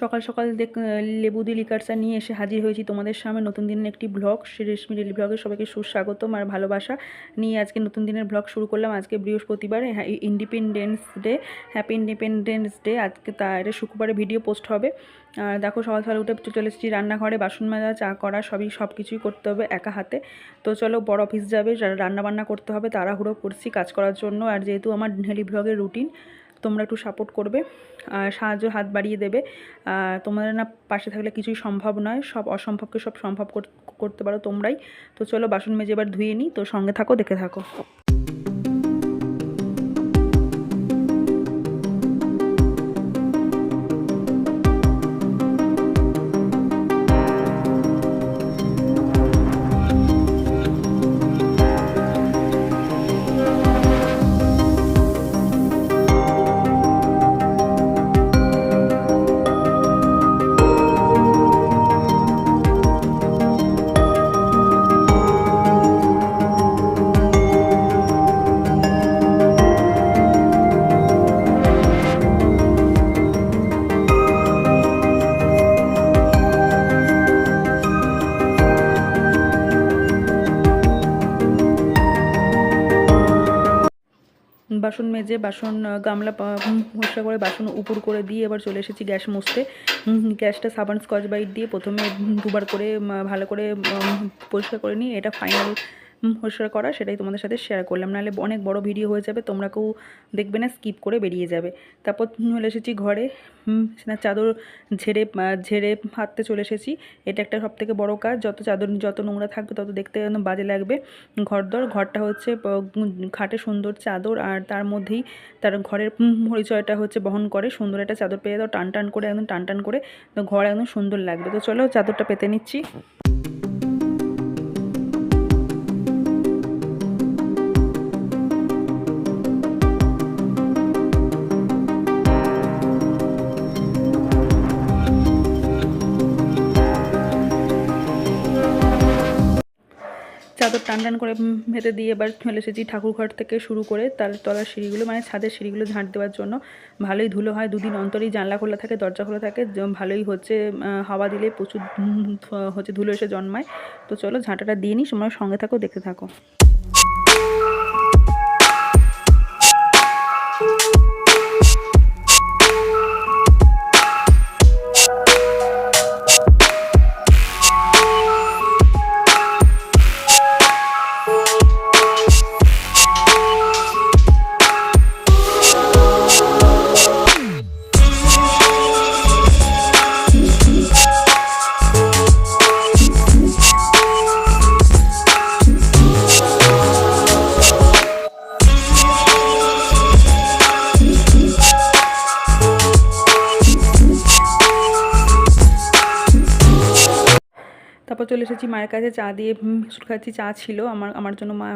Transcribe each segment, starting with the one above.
সকাল সকাল দেখ লেবু দি লিকার চা নিয়ে এসে হাজির হয়েছি তোমাদের সামনে নতুন দিনের একটি ব্লগ। সে রেশমি ডেলি ব্লগে সবাইকে সুস্বাগতম আর ভালোবাসা নিয়ে আজকে নতুন দিনের ব্লগ শুরু করলাম আজকে বৃহস্পতিবার। Independence day happy independence day আজকে তা এটা শুক্রবারে ভিডিও পোস্ট হবে। আর দেখো সকাল সকাল উঠে চলে এসেছি রান্নাঘরে, বাসন মাজা, চা করা, সবই সব কিছুই করতে হবে একা হাতে। তো চলো বড় অফিস যাবে রান্না বান্না করতে হবে, তাড়াহুড়ো করছি কাজ করার জন্য। আর যেহেতু আমার ডেলি ব্লগের রুটিন তোমরা একটু সাপোর্ট করবে সাহায্য হাত বাড়িয়ে দেবে। তোমাদের না পাশে থাকলে কিছুই সম্ভব নয়, সব অসম্ভবকে সব সম্ভব করতে পারো তোমরাই। তো চলো বাসন মেজে এবার ধুয়ে নিই, তো সঙ্গে থাকো, দেখে থাকো। বাসন মেজে, বাসন গামলা পরিষ্কার করে বাসন উপর করে দিয়ে এবার চলে এসেছি গ্যাস মুছতে। গ্যাসটা সাবান স্কচ বাইট দিয়ে প্রথমে দুবার করে ভালো করে পরিষ্কার করে নিই এটা ফাইনাল পরিষ্কার করা, সেটাই তোমাদের সাথে শেয়ার করলাম। নাহলে অনেক বড় ভিডিও হয়ে যাবে তোমরা কেউ দেখবে না স্কিপ করে বেরিয়ে যাবে। তারপর চলে এসেছি ঘরে। চাদর ঝেড়ে ঝেড়ে হাঁটতে চলে এসেছি। এটা একটা সব থেকে বড়ো কাজ। যত চাদর, যত নোংরা থাকবে, তত দেখতে বাজে লাগবে। ঘরদর, ঘরটা হচ্ছে খাটে সুন্দর চাদর, আর তার মধ্যেই তার ঘরের পরিচয়টা হচ্ছে বহন করে। সুন্দর একটা চাদর পেয়ে দাও টান টান করে, একদম টান টান করে ঘর একদম সুন্দর লাগবে। তো চলো, চাদরটা পেতে নিচ্ছি। চাদর টান টান করে ভেতে দিয়ে এবার চলে এসেছি ঠাকুরঘর থেকে শুরু করে তার তলার সিঁড়িগুলো মানে ছাদের সিঁড়িগুলো ঝাঁট দেওয়ার জন্য। ভালোই ধুলো হয়, দুদিন অন্তরেই জানলা খোলা থাকে, দরজা খোলা থাকে ভালোই হচ্ছে হাওয়া দিলে প্রচুর হচ্ছে ধুলো এসে জন্মায়। তো চলো ঝাঁটাটা দিয়ে নিই সময় সঙ্গে থাকো, দেখতে থাকো। চলে এসেছি, মায়ের কাছে চা দিয়ে বিস্কুট খাচ্ছি চা ছিল। আমার আমার জন্য মা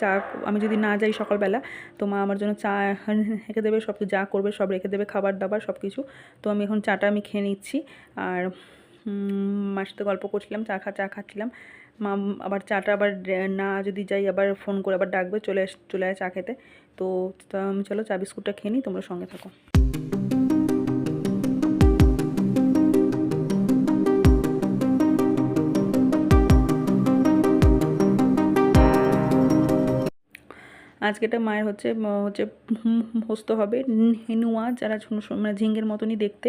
চা, আমি যদি না যাই সকালবেলা, তো মা আমার জন্য চা রেখে দেবে সব যা করবে সব রেখে দেবে, খাবার দাবার সব কিছু তো আমি এখন চাটা আমি খেয়ে নিচ্ছি। আর মার সাথে গল্প করছিলাম, চা খা, চা খাচ্ছিলাম। মা, আবার চাটা আবার না যদি যাই আবার ফোন করে আবার ডাকবে, চলে চলে আয় চা খেতে। তো, তা, আমি চলো চা বিস্কুটটা খেয়ে নিই, তোমরা সঙ্গে থাকো। আজকেটা মায়ের হচ্ছে হচ্ছে হস্ত হবে। হেনুয়া, যারা মানে ঝিঙ্গের মতনই দেখতে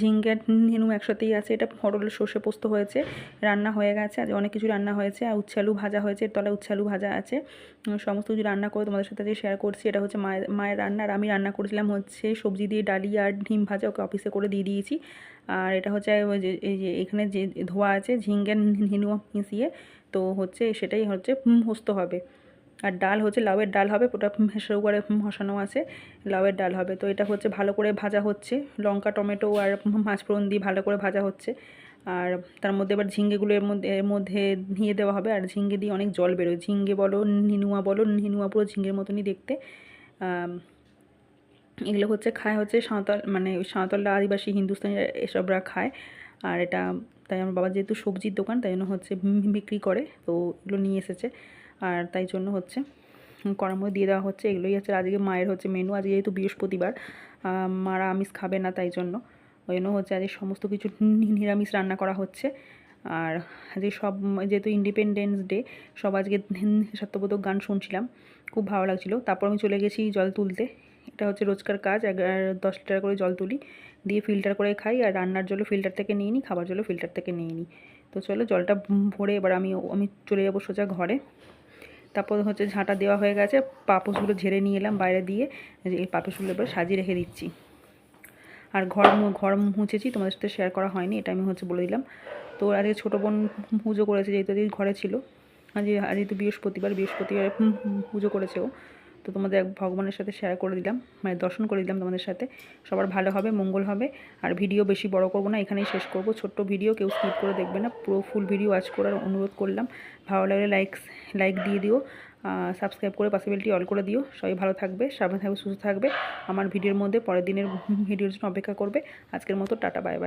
ঝিঙ্গে হেনু একসাথেই আছে। এটা পটল সর্ষে পোস্ত হয়েছে, রান্না হয়ে গেছে, আজ অনেক কিছু রান্না হয়েছে, আর উচ্ছে আলু ভাজা হয়েছে, এর তলায় উচ্ছে আলু ভাজা আছে। সমস্ত কিছু রান্না করে তোমাদের সাথে শেয়ার করছি। এটা হচ্ছে মায়ের মায়ের রান্না, আর আমি রান্না করেছিলাম হচ্ছে সবজি দিয়ে ডালি আর ডিম ভাজা, ওকে অফিসে করে দিয়ে দিয়েছি। আর এটা হচ্ছে ওই যে, এই যে এখানে যে ধোয়া আছে, ঝিঙ্গের হেনুয়া মিশিয়ে, তো হচ্ছে সেটাই হচ্ছে হস্ত হবে। আর ডাল হচ্ছে লাউয়ের ডাল হবে, ওটা প্রেসার কুকারে বসানো আছে, লাউয়ের ডাল হবে। তো এটা হচ্ছে ভালো করে ভাজা হচ্ছে, লঙ্কা, টমেটো আর মাছ ফোড়ন দিয়ে ভালো করে ভাজা হচ্ছে। আর তার মধ্যে এবার ঝিঙ্গেগুলো এর মধ্যে এর মধ্যে নিয়ে দেওয়া হবে। আর ঝিঙ্গে দিয়ে অনেক জল বেরোয়। ঝিঙ্গে বলো, নিনুয়া বলো, নিনুয়া পুরো ঝিঙ্গের মতনই দেখতে। এগুলো হচ্ছে খায় হচ্ছে সাঁওতাল মানে সাঁওতালরা আদিবাসী হিন্দুস্তানিরা এসবরা খায়। আর এটা, তাই আমার বাবা যেহেতু সবজির দোকান, তাই জন্য হচ্ছে বিক্রি করে। তো এগুলো নিয়ে এসেছে। আর তাই জন্য হচ্ছে কড়ার মধ্যে দিয়ে দেওয়া হচ্ছে। এগুলোই হচ্ছে আজকে মায়ের হচ্ছে মেনু আজকে যেহেতু বৃহস্পতিবার মারা আমিষ খাবে না তাই জন্য। ওই জন্য হচ্ছে আজকে সমস্ত কিছু নিরামিষ রান্না করা হচ্ছে। আর আজকে সব, যেহেতু ইন্ডিপেন্ডেন্স ডে সব আজকে সত্যবোধক গান শুনছিলাম। খুব ভালো লাগছিল। তারপর আমি চলে গেছি জল তুলতে। এটা হচ্ছে রোজকার কাজ। দশ লিটার করে জল তুলি। দিয়ে ফিল্টার করে খাই। আর রান্নার জলও ফিল্টার থেকে নিয়ে নিই খাবার জলও ফিল্টার থেকে নিয়ে নিই তো চলো জলটা ভরে এবার আমি আমি চলে যাব সোজা ঘরে। তারপর হচ্ছে ঝাঁটা দেওয়া হয়ে গেছে। পাপোশগুলো ঝেড়ে নিয়ে এলাম বাইরে দিয়ে। এই পাপোশগুলো এবার সাজিয়ে রেখে দিচ্ছি। আর ঘর ঘর মুছেছি, তোমাদের সাথে শেয়ার করা হয়নি, এটা আমি হচ্ছে বলে দিলাম। তো আজকে ছোটো বোন পুজো করেছে, যেহেতু ঘরে ছিল। আর যেহেতু বৃহস্পতিবার বৃহস্পতিবার পুজো করেছে ও। তো তোমাদের এক ভগবানের সাথে শেয়ার করে দিলাম মানে দর্শন করে দিলাম তোমাদের সাথে। সবার ভালো হবে, মঙ্গল হবে। আর ভিডিও বেশি বড় করব না, এখানেই শেষ করব। ছোট্ট ভিডিও কেউ স্কিপ করে দেখবে না। পুরো ফুল ভিডিও আজ করার অনুরোধ করলাম। ভালো লাগলে লাইক লাইক দিয়ে দিও। সাবস্ক্রাইব করে পাশে বেলটি অল করে দিও। সবাই ভালো থাকবে, সাবধানে থাকবে, সুস্থ থাকবে। আমার ভিডিওর মধ্যে পরের দিনের ভিডিওর জন্য অপেক্ষা করবে। আজকের মতো টাটা বাই বাই